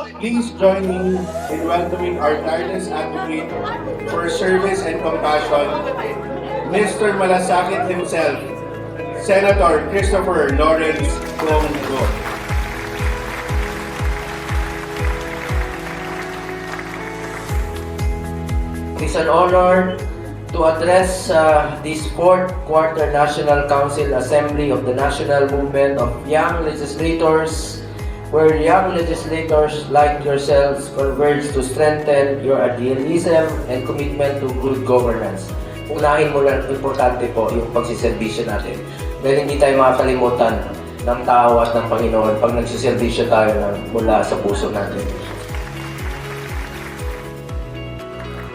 Please join me in welcoming our tireless advocate for service and compassion, Mr. Malasakit himself, Senator Christopher Lawrence Kong It is an honor to address uh, this fourth quarter National Council Assembly of the National Movement of Young Legislators, where young legislators like yourselves converge to strengthen your idealism and commitment to good governance. Unahin mo lang, importante po yung pagsiservisyo natin. Dahil hindi tayo makakalimutan ng tao at ng Panginoon pag nagsiservisyo tayo ng mula sa puso natin.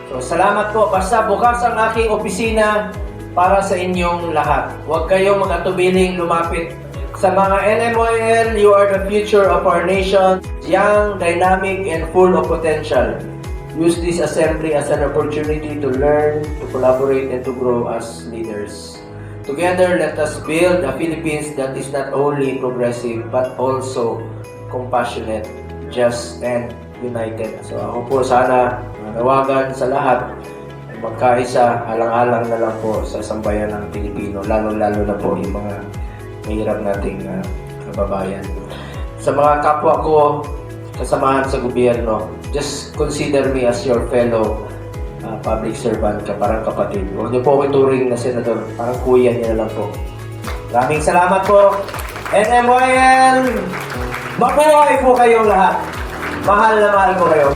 So, salamat po. Basta bukas ang aking opisina para sa inyong lahat. Huwag kayong magatubiling lumapit sa mga NMOL. You are the future of our nation. Young, dynamic, and full of potential. Use this assembly as an opportunity to learn, to collaborate, and to grow as leaders. Together, let us build a Philippines that is not only progressive but also compassionate, just, and united. So ako po sana manawagan sa lahat magkaisa, alang-alang na lang po sa sambayan ng Pilipino, lalo-lalo na po yung mga mahirap nating ah, kababayan. Sa mga kapwa ko, kasamahan sa gobyerno, just consider me as your fellow ah, public servant ka, parang kapatid. Huwag niyo po ako ituring na senador, parang kuya niya lang po. Maraming salamat po. NMYL! Mabuhay po kayong lahat! Mahal na mahal ko kayo.